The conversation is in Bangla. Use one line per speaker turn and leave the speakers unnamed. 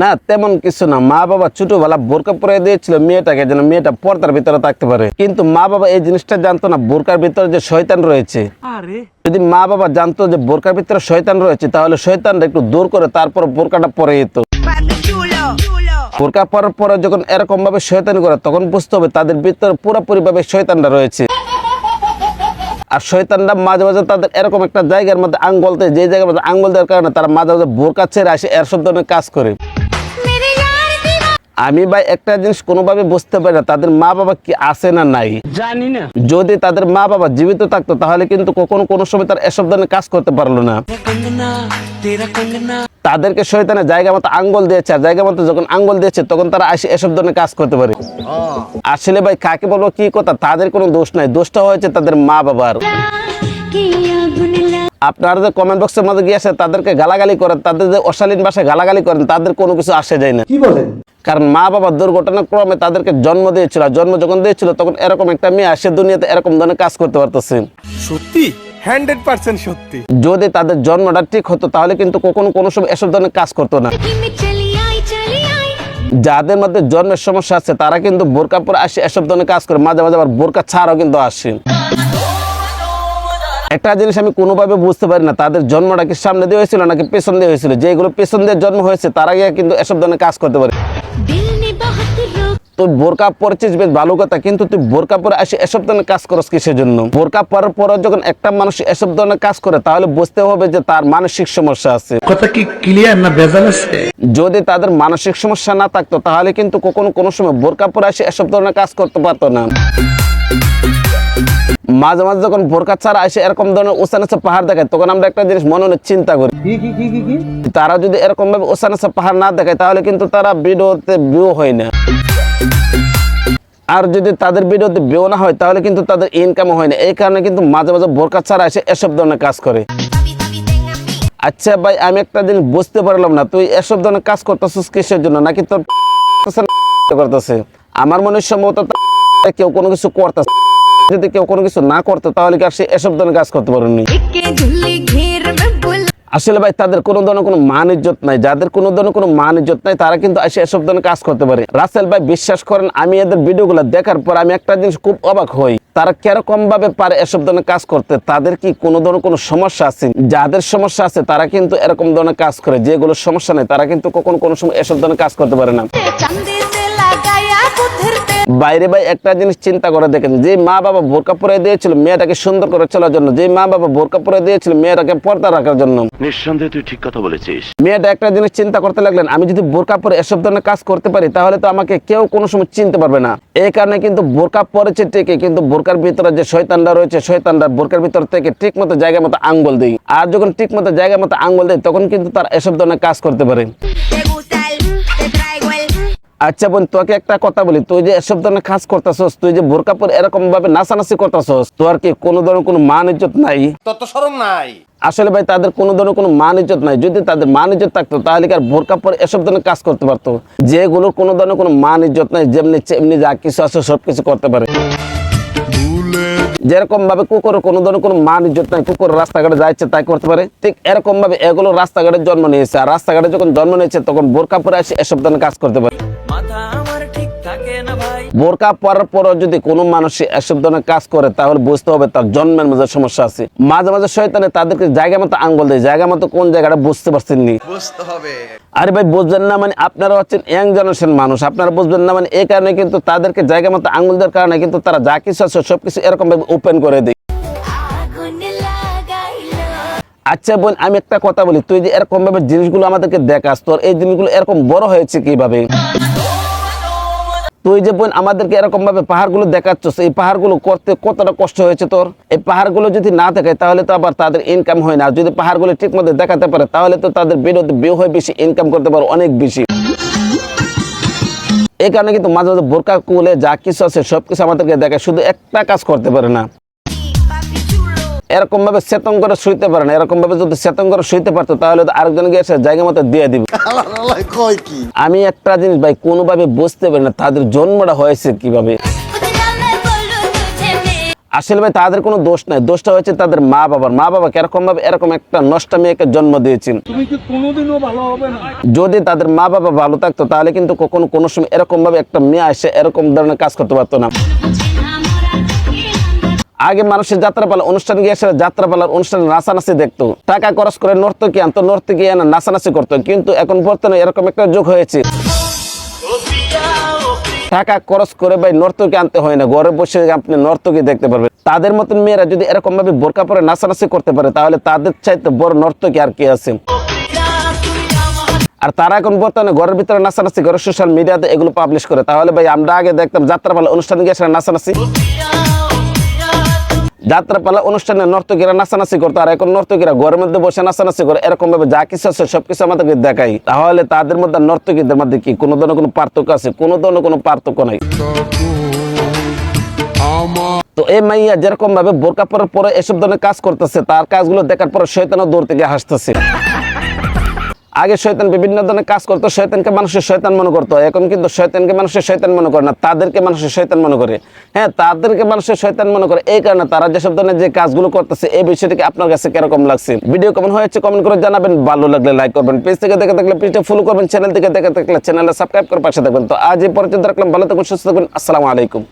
না তেমন কিছু না। মা বাবা ছোটবেলা বোরকা পরে দিয়েছিল মেয়েটাকে যেন মেয়েটা পর্দার ভিতরে থাকতে পারে। কিন্তু মা বাবা এই জিনিসটা জানতো না বোরকার ভিতরে যে শৈতান রয়েছে। যদি মা বাবা জানতো যে বোরকার ভিতরে শৈতান রয়েছে তাহলে শৈতানটা একটু দূর করে তারপর বোরকাটা পরে যেত বোরকা পরার পরে যখন এরকম ভাবে শৈতান করে তখন বুঝতে হবে তাদের ভিতরে পুরোপুরি ভাবে শৈতানটা রয়েছে। আর শৈতানরা মাঝে মাঝে তাদের এরকম একটা জায়গার মধ্যে আঙ্গলতে যে জায়গার মধ্যে আঙ্গল দেওয়ার কারণে তারা মাঝে মাঝে বোরকা ছেড়ে আসে এর সব ধরনের কাজ করে। আমি ভাই একটা জিনিস কোনোভাবে বুঝতে পারি না তাদের মা বাবা কি আছে না নাই?
জানি না।
যদি তাদের মা বাবা জীবিত থাকতো তাহলে কিন্তু কখনো কোনো সময় তার এসব ধরনের কাজ করতে পারল না। তাদেরকে শৈতানের জায়গা মতো আঙ্গল দিয়েছে আর জায়গা মতো যখন আঙ্গল দিয়েছে তখন তারা আসে এসব ধরনের কাজ করতে পারে। আসলে ভাই কাকে বলব কি কথা? তাদের কোনো দোষ নাই দোষটা হয়েছে তাদের মা বাবার। আপনারা যে কমেন্ট বক্সের মধ্যে গিয়েছে তাদেরকে গালাগালি করেন তাদের যে অশালীন ভাষায় গালাগালি করেন তাদের কোনো কিছু আসে যায় না।
কি বলেন?
কারণ মা বাবা দুর্ঘটনাক্রমে তাদেরকে জন্ম দিয়েছিল জন্ম যখন দিয়েছিল তখন এরকম একটা মেয়ে আসে দুনিয়াতে এরকম ধরনের কাজ করতে পারতেছে।
সত্যি? হান্ড্রেড পার্সেন্ট সত্যি।
যদি তাদের জন্মটা ঠিক হতো তাহলে কিন্তু কখনো কোনো সময় এসব ধরনের কাজ করতো না। যাদের মধ্যে জন্মের সমস্যা আছে তারা কিন্তু বোরকা পরে আসে এসব ধরনের কাজ করে মাঝে মাঝে আবার বোরকা ছাড়াও কিন্তু আসে। একটা জিনিস আমি কোনোভাবে বুঝতে পারি না তাদের জন্মটা কি সামনে দিয়ে হয়েছিল নাকি পেছন দিয়ে হয়েছিল? যেগুলো পেছন দিয়ে জন্ম হয়েছে তারা গিয়ে কিন্তু এসব ধরনের কাজ করতে পারে। তুই বোরকা পরছিস বেশ ভালো কথা কিন্তু তুই বোরকা পরে আসে এসব ধরনের কাজ করস কি সেজন্য বোরকা পরার পর যখন একটা মানুষ এসব ধরনের কাজ করে তাহলে বুঝতে হবে যে তার মানসিক সমস্যা আছে।
কথা কি ক্লিয়ার না বেজাল আছে?
যদি তাদের মানসিক সমস্যা না থাকতো তাহলে কিন্তু কখনো কোনো সময় বোরকা পরে আসে এসব ধরনের কাজ করতে পারতো না। মাঝে মাঝে যখন বোরকা ছাড়া আসে এরকম ধরনের ওসানাসা পাহাড় দেখায় তখন আমরা একটা জিনিস মনে মনে চিন্তা করি। তারা যদি এরকম ভাবে ওসানাসা পাহাড় না দেখায় তাহলে কিন্তু তারা ভিডিওতে ভিউ হয় না। আর যদি তাদের ভিডিওতে ভিউ না হয় তাহলে কিন্তু তাদের ইনকাম হয় না। এই কারণে কিন্তু মাঝে মাঝে বোরকা ছাড়া এসে এসব ধরনের কাজ করে। আচ্ছা ভাই আমি একটা দিন বুঝতে পারলাম না তুই এসব ধরনের কাজ করতেছিস কিসের জন্য? নাকি তোর করতেছে? আমার মনে হয় সম্ভবত কেউ কোনো কিছু করতেছে। যদি কেউ কোনো কিছু না করতো তাহলে কি আর সে এসব ধরনের কাজ করতে পারেনি আসলে ভাই তাদের কোনো ধরনের কোনো মান ইজ্জত নাই। যাদের কোনো ধরনের কোনো মান ইজ্জত নাই তারা কিন্তু এসে এসব ধরনের কাজ করতে পারে। রাসেল ভাই বিশ্বাস করেন আমি এদের ভিডিওগুলো দেখার পর আমি একটা জিনিস খুব অবাক হই। তারা কীরকম ভাবে পারে এসব ধরনের কাজ করতে? তাদের কি কোনো ধরনের কোনো সমস্যা আছে? যাদের সমস্যা আছে তারা কিন্তু এরকম ধরনের কাজ করে। যেগুলো সমস্যা নেই তারা কিন্তু কখনো কোনো সময় এসব ধরনের কাজ করতে পারে না। বাইরে ভাই একটা জিনিস চিন্তা করে দেখেন যে মা বাবা বোরকা পরে দিয়েছিল মেয়েটাকে সুন্দর করে চলার জন্য যে মা বাবা বোরকা পরে দিয়েছিল মেয়েটাকে পর্দা রাখার জন্য।
নিঃসন্দেহে তুই ঠিক কথা বলেছিস।
মেয়েটা একটা জিনিস চিন্তা করতে লাগলেন আমি যদি বোরকা পরে এসব ধরনের কাজ করতে পারি তাহলে তো আমাকে কেউ কোনো সময় চিনতে পারবে না। এই কারণে কিন্তু বোরকা পরেছে ঠিকই কিন্তু বোরকার ভিতরে যে শয়তানরা রয়েছে শয়তানরা বোরকার ভিতর থেকে ঠিক মতো জায়গা মতো আঙ্গুল দেই আর যখন ঠিক মতো জায়গা মতো আঙ্গুল দেয় তখন কিন্তু তার এসব ধরনের কাজ করতে পারে। আচ্ছা বোন তোকে একটা কথা বলি তুই যে এসব ধরনের কাজ করতেছস তুই যে বোরকা পরে এরকম ভাবে নাচানাচি করতেছস তোর কি কোনো ধরনের কোনো মান ইজ্জত নাই?
তত সরম নাই।
আসলে ভাই তাদের কোনো ধরনের কোনো মান ইজ্জত নাই। যদি তাদের মান ইজ্জত থাকতো তাহলে আর বোরকা পরে এসব ধরনের কাজ করতে পারতো? যেগুলোর কোনো ধরনের কোনো মান ইজ্জত নাই যেমনি চেমনি যা কিছু আছে সব কিছু করতে পারে। যেরকম ভাবে কুকুরের কোনো ধরনের কোনো মান ইজ্জত নাই কুকুর রাস্তাঘাটে যাচ্ছে তাই করতে পারে। ঠিক এরকম ভাবে এগুলো রাস্তাঘাটে জন্ম নিয়েছে। আর রাস্তাঘাটে যখন জন্ম নিয়েছে তখন বোরকা পরে এসে এসব ধরনের কাজ করতে পারে। বোরকা পরার পরও যদি কোনো মানুষ এসব ধরনের কাজ করে তাহলে বুঝতে হবে তার জন্মের মধ্যে সমস্যা আছে। মাঝে মাঝে শয়তানে তাদেরকে জায়গা মতো আঙ্গুল দেয় জায়গা মতো কোন জায়গাটা বুঝতে পারছেন নি?
বুঝতে হবে।
আরে ভাই বুঝবেন না মানে আপনারা হচ্ছেন ইয়াং জেনারেশন মানুষ আপনারা বুঝবেন না মানে এই কারণে কিন্তু তাদেরকে জায়গা মতো আঙ্গুল দেওয়ার কারণে কিন্তু তারা যা কিছু আছে সবকিছু এরকম ভাবে ওপেন করে দেয়। আচ্ছা বোন আমি একটা কথা বলি তুই যে এরকম ভাবে জিনিসগুলো আমাদেরকে দেখাস তোর এই জিনিসগুলো এরকম বড় হয়েছে কীভাবে? তুই যে বোন আমাদেরকে এরকম ভাবে পাহাড়গুলো দেখাচ্ছ এই পাহাড়গুলো করতে কতটা কষ্ট হয়েছে তোর? এই পাহাড়গুলো যদি না দেখায়, তাহলে তো আবার তাদের ইনকাম হয় না। যদি পাহাড়গুলো ঠিক মতো দেখাতে পারে, তাহলে তো তাদের বিরোধে বিয়ে হয়ে বেশি ইনকাম করতে পারো অনেক বেশি। এই কারণে কিন্তু মাঝে মাঝে বোরকা কুলে যা কিছু আছে, সবকিছু আমাদেরকে দেখায়, শুধু একটা কাজ করতে পারে না। এরকমভাবে সেতন করে শুইতে পারে না। এরকমভাবে যদি সেতন করে শুইতে পারতো তাহলে আরেকজন গিয়ে এসে জায়গা মতো দিয়ে দিবে। আমি একটা জিনিস ভাই কোনোভাবে বুঝতে পারি না তাদের জন্মটা হয়েছে কীভাবে। আসলে ভাই তাদের কোনো দোষ নাই। দোষটা হয়েছে তাদের মা বাবার। মা বাবা এরকম ভাবে এরকম একটা নষ্ট মেয়েকে জন্ম দিয়েছেন? যদি তাদের মা বাবা ভালো থাকতো তাহলে কিন্তু কখনো কোনো সময় এরকম ভাবে একটা মেয়ে আসে এরকম ধরনের কাজ করতে পারতো না। আগে মানুষের যাত্রাপালা অনুষ্ঠান গিয়ে এসে যাত্রাপালার অনুষ্ঠানে নাচানাচি দেখতো। টাকা খরচ করে নর্তকী আনতো, নর্তকী এনে নাচানাচি করতো। কিন্তু এখন বর্তমানে এরকম একটা যুগ হয়েছে। টাকা খরচ করে ভাই নর্তকী আনতে হয় না, ঘরে বসে আপনি নর্তকী দেখতে পারবেন। তাদের মতন মেয়েরা যদি এরকম ভাবে বোরকা পরে নাচানাচি করতে পারে, তাহলে তাদের চাইতে বড় নর্তকী আর কি আছে? আর তারা এখন বর্তমানে ঘরের ভিতরে নাচানাচি করে সোশ্যাল মিডিয়াতে এগুলো পাবলিশ করে। তাহলে ভাই আমরা আগে দেখতাম যাত্রাপালা অনুষ্ঠানে গিয়ে সেটা নাচানাচি। যাত্রাপালা অনুষ্ঠানে নর্তকীরা নাচানাচি করতো, আর এখন নর্তকীরা ঘরের মধ্যে বসে নাচানাচি করে। এরকম ভাবে যা কিছু আছে সবকিছু আমাদেরকে দেখাই। তাহলে তাদের মধ্যে নর্তকীদের মধ্যে কি কোনো ধরনের কোনো পার্থক্য আছে? কোনো ধরনের কোনো পার্থক্য নাই। তো এই মাইয়া যেরকম ভাবে বোরকা পরার পরে এসব ধরনের কাজ করতেছে, তার কাজগুলো দেখার পরে শৈতানো দূর থেকে হাসতেছে। আগে শয়তান বিভিন্ন ধরনের কাজ করতো, শয়তানকে মানুষের শয়তান মনে করতো। এখন কিন্তু শয়তানকে মানুষের শয়তান মনে করে না, তাদেরকে মানুষের শয়তান মনে করে। হ্যাঁ তাদেরকে মানুষের শয়তান মনে করে, এই কারণে তারা যেসব ধরনের যে কাজগুলো করতেছে, এই বিষয়টিকে আপনার কাছে কীরকম লাগছে? ভিডিও কেমন হয়েছে কমেন্ট করে জানাবেন, ভালো লাগলে লাইক করবেন পেজ থেকে দেখে থাকলে পেজটা ফলো করবেন চ্যানেল থেকে দেখে থাকলে চ্যানেলে সাবস্ক্রাইব করে পাশে থাকবেন। তো আজ এই পর্যন্ত রাখলাম, ভালো থাকুন সুস্থ থাকুন আসসালামু আলাইকুম।